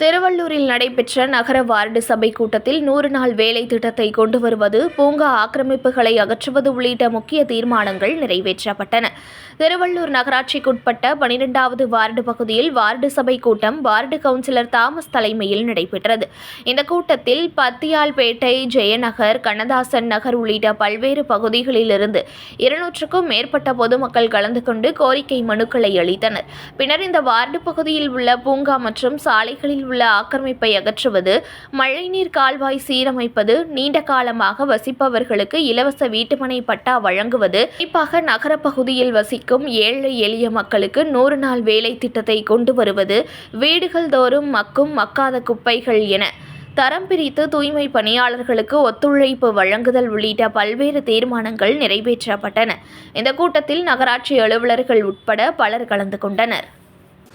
திருவள்ளூரில் நடைபெற்ற நகர வார்டு சபை கூட்டத்தில் நூறு நாள் வேலை திட்டத்தை கொண்டு வருவது பூங்கா ஆக்கிரமிப்புகளை அகற்றுவது உள்ளிட்ட முக்கிய தீர்மானங்கள் நிறைவேற்றப்பட்டன. திருவள்ளூர் நகராட்சிக்குட்பட்ட பனிரெண்டாவது வார்டு பகுதியில் வார்டு சபை கூட்டம் வார்டு கவுன்சிலர் தாமஸ் தலைமையில் நடைபெற்றது. இந்த கூட்டத்தில் பத்தியால்பேட்டை ஜெயநகர் கண்ணதாசன் நகர் உள்ளிட்ட பல்வேறு பகுதிகளிலிருந்து இருநூற்றுக்கும் மேற்பட்ட பொதுமக்கள் கலந்து கொண்டு கோரிக்கை மனுக்களை அளித்தனர். பின்னர் இந்த வார்டு பகுதியில் உள்ள பூங்கா மற்றும் சாலைகளில் உள்ள ஆக்கிரமிப்பை அகற்றுவது மழைநீர் கால்வாய் சீரமைப்பது நீண்ட காலமாக வசிப்பவர்களுக்கு இலவச வீட்டுமனை பட்டா வழங்குவது குறிப்பாக நகரப்பகுதியில் வசிக்கும் ஏழை எளிய மக்களுக்கு நூறு நாள் வேலை திட்டத்தை கொண்டு வருவது வீடுகள் தோறும் மக்கும் மக்காத குப்பைகள் என தரம் பிரித்து தூய்மை பணியாளர்களுக்கு ஒத்துழைப்பு வழங்குதல் உள்ளிட்ட பல்வேறு தீர்மானங்கள் நிறைவேற்றப்பட்டன. இந்த கூட்டத்தில் நகராட்சி அலுவலர்கள் உட்பட பலர் கலந்து கொண்டனர்.